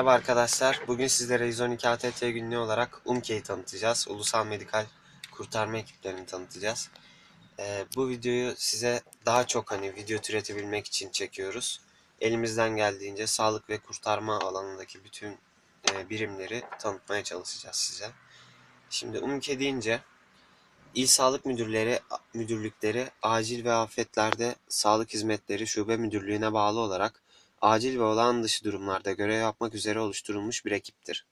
Merhaba arkadaşlar. Bugün sizlere 112 ATT günlüğü olarak UMKE'yi tanıtacağız. Ulusal Medikal Kurtarma ekiplerini tanıtacağız. Ee, bu videoyu size daha çok hani video türetebilmek için çekiyoruz. Elimizden geldiğince sağlık ve kurtarma alanındaki bütün e, birimleri tanıtmaya çalışacağız size. Şimdi UMKE deyince İl Sağlık Müdürleri, Müdürlükleri acil ve afetlerde sağlık hizmetleri şube müdürlüğüne bağlı olarak acil ve olağan dışı durumlarda görev yapmak üzere oluşturulmuş bir ekiptir.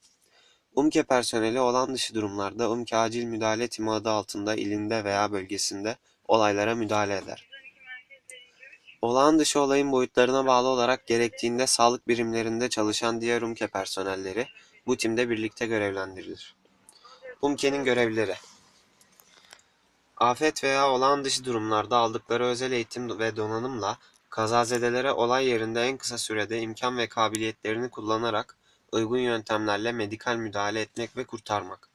UMKE personeli olağan dışı durumlarda UMKE acil müdahale timi adı altında ilinde veya bölgesinde olaylara müdahale eder. Olağan dışı olayın boyutlarına bağlı olarak gerektiğinde sağlık birimlerinde çalışan diğer UMKE personelleri bu timde birlikte görevlendirilir. UMKE'nin görevleri Afet veya olağan dışı durumlarda aldıkları özel eğitim ve donanımla kazazedelere olay yerinde en kısa sürede imkan ve kabiliyetlerini kullanarak uygun yöntemlerle medikal müdahale etmek ve kurtarmak.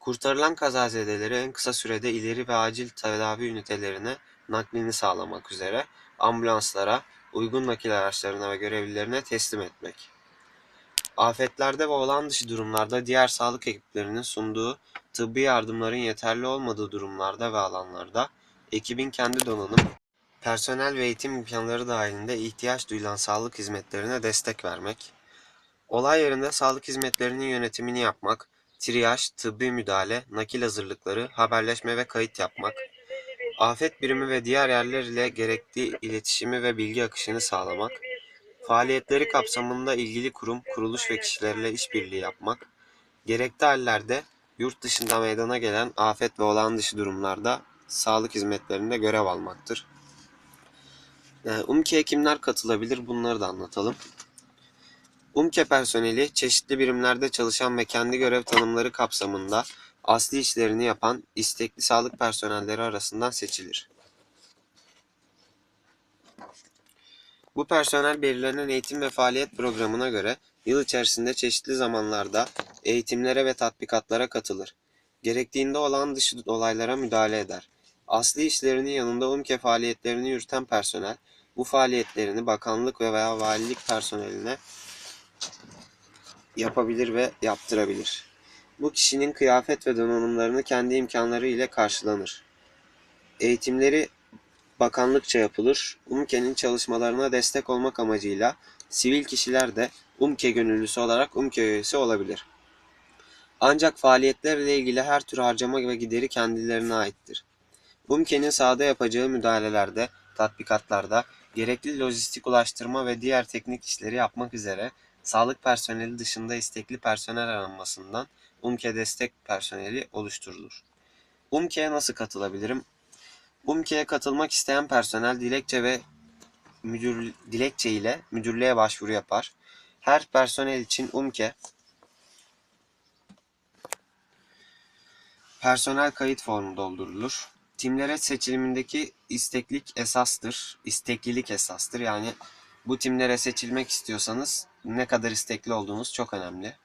Kurtarılan kazazedeleri en kısa sürede ileri ve acil tedavi ünitelerine naklini sağlamak üzere ambulanslara, uygun nakil araçlarına ve görevlilerine teslim etmek. Afetlerde ve olağan dışı durumlarda diğer sağlık ekiplerinin sunduğu tıbbi yardımların yeterli olmadığı durumlarda ve alanlarda ekibin kendi donanım, personel ve eğitim imkanları dahilinde ihtiyaç duyulan sağlık hizmetlerine destek vermek, olay yerinde sağlık hizmetlerinin yönetimini yapmak, triyaj, tıbbi müdahale, nakil hazırlıkları, haberleşme ve kayıt yapmak, afet birimi ve diğer yerler ile gerekli iletişimi ve bilgi akışını sağlamak, faaliyetleri kapsamında ilgili kurum, kuruluş ve kişilerle işbirliği yapmak, gerekli hallerde yurt dışında meydana gelen afet ve olağan dışı durumlarda sağlık hizmetlerinde görev almaktır. Yani UMKE'ye kimler katılabilir bunları da anlatalım. UMKE personeli çeşitli birimlerde çalışan ve kendi görev tanımları kapsamında asli işlerini yapan istekli sağlık personelleri arasından seçilir. Bu personel belirlenen eğitim ve faaliyet programına göre yıl içerisinde çeşitli zamanlarda eğitimlere ve tatbikatlara katılır. Gerektiğinde olağan dışı olaylara müdahale eder. Asli işlerinin yanında UMKE faaliyetlerini yürüten personel, bu faaliyetlerini bakanlık ve veya valilik personeline yapabilir ve yaptırabilir. Bu kişinin kıyafet ve donanımlarını kendi imkanları ile karşılanır. Eğitimleri bakanlıkça yapılır. UMKE'nin çalışmalarına destek olmak amacıyla sivil kişiler de UMKE gönüllüsü olarak UMKE üyesi olabilir. Ancak faaliyetlerle ilgili her tür harcama ve gideri kendilerine aittir. UMKE'nin sahada yapacağı müdahalelerde, tatbikatlarda, gerekli lojistik ulaştırma ve diğer teknik işleri yapmak üzere sağlık personeli dışında istekli personel aranmasından UMKE destek personeli oluşturulur. UMKE'ye nasıl katılabilirim? UMKE'ye katılmak isteyen personel dilekçe ve müdür, dilekçe ile müdürlüğe başvuru yapar. Her personel için UMKE personel kayıt formu doldurulur. Timlere seçilimindeki isteklik esastır. İsteklilik esastır. Yani bu timlere seçilmek istiyorsanız ne kadar istekli olduğunuz çok önemli.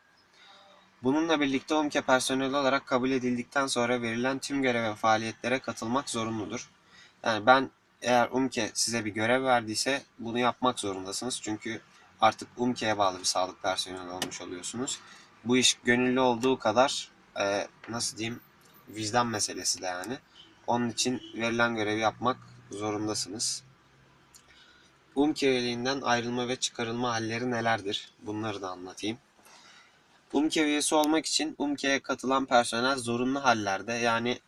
Bununla birlikte UMKE personeli olarak kabul edildikten sonra verilen tüm görev ve faaliyetlere katılmak zorunludur. Yani ben eğer UMKE size bir görev verdiyse bunu yapmak zorundasınız. Çünkü artık UMKE'ye bağlı bir sağlık personeli olmuş oluyorsunuz. Bu iş gönüllü olduğu kadar e, nasıl diyeyim vicdan meselesi de yani. Onun için verilen görevi yapmak zorundasınız. UMKE üyeliğinden ayrılma ve çıkarılma halleri nelerdir? Bunları da anlatayım. UMKE üyesi olmak için UMKE'ye katılan personel zorunlu hallerde yani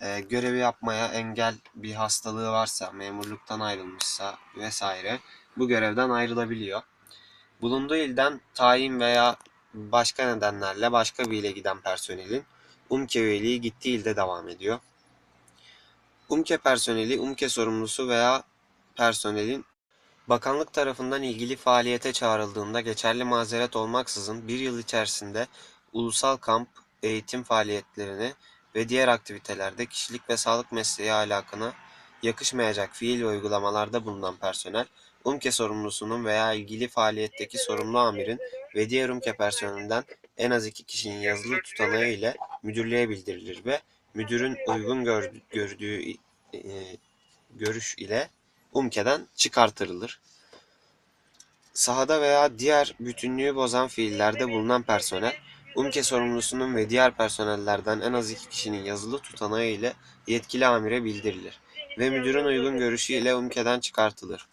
e, görevi yapmaya engel bir hastalığı varsa, memurluktan ayrılmışsa vesaire bu görevden ayrılabiliyor. Bulunduğu ilden tayin veya başka nedenlerle başka bir ile giden personelin UMKE üyeliği gittiği ilde devam ediyor. UMKE personeli, UMKE sorumlusu veya personelin bakanlık tarafından ilgili faaliyete çağrıldığında geçerli mazeret olmaksızın bir yıl içerisinde ulusal kamp, eğitim faaliyetlerini ve diğer aktivitelerde kişilik ve sağlık mesleği alakına yakışmayacak fiil ve uygulamalarda bulunan personel, UMKE sorumlusunun veya ilgili faaliyetteki sorumlu amirin ve diğer UMKE personelinden en az iki kişinin yazılı tutanağı ile müdürlüğe bildirilir ve müdürün uygun gördüğü, e, görüş ile UMKE'den çıkartılır. Sahada veya diğer bütünlüğü bozan fiillerde bulunan personel, UMKE sorumlusunun ve diğer personellerden en az iki kişinin yazılı tutanağı ile yetkili amire bildirilir ve müdürün uygun görüşü ile UMKE'den çıkartılır.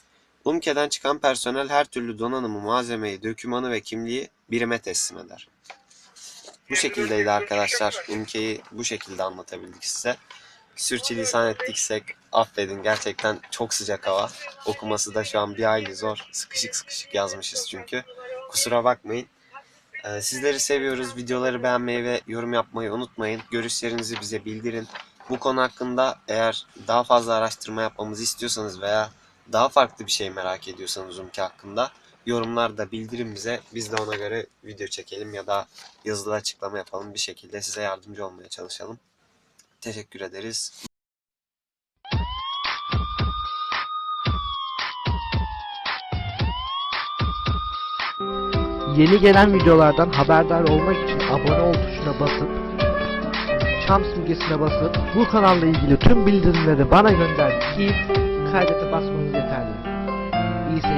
UMKE'den çıkan personel her türlü donanımı, malzemeyi, dökümanı ve kimliği birime teslim eder. Bu şekildeydi arkadaşlar. UMKE'yi bu şekilde anlatabildik size. Sürçülisan ettiksek affedin. Gerçekten çok sıcak hava. Okuması da şu an bir hayli zor. Sıkışık sıkışık yazmışız çünkü. Kusura bakmayın. Ee, sizleri seviyoruz. Videoları beğenmeyi ve yorum yapmayı unutmayın. Görüşlerinizi bize bildirin. Bu konu hakkında eğer daha fazla araştırma yapmamızı istiyorsanız veya daha farklı bir şey merak ediyorsanız UMKE hakkında yorumlarda bildirin bize. Biz de ona göre video çekelim ya da yazılı açıklama yapalım. Bir şekilde size yardımcı olmaya çalışalım. Teşekkür ederiz. Yeni gelen videolardan haberdar olmak için abone ol tuşuna basıp çan simgesine basıp bu kanalla ilgili tüm bildirimleri bana gönder ki kaydete basmanız yeterli. İyi seyirler.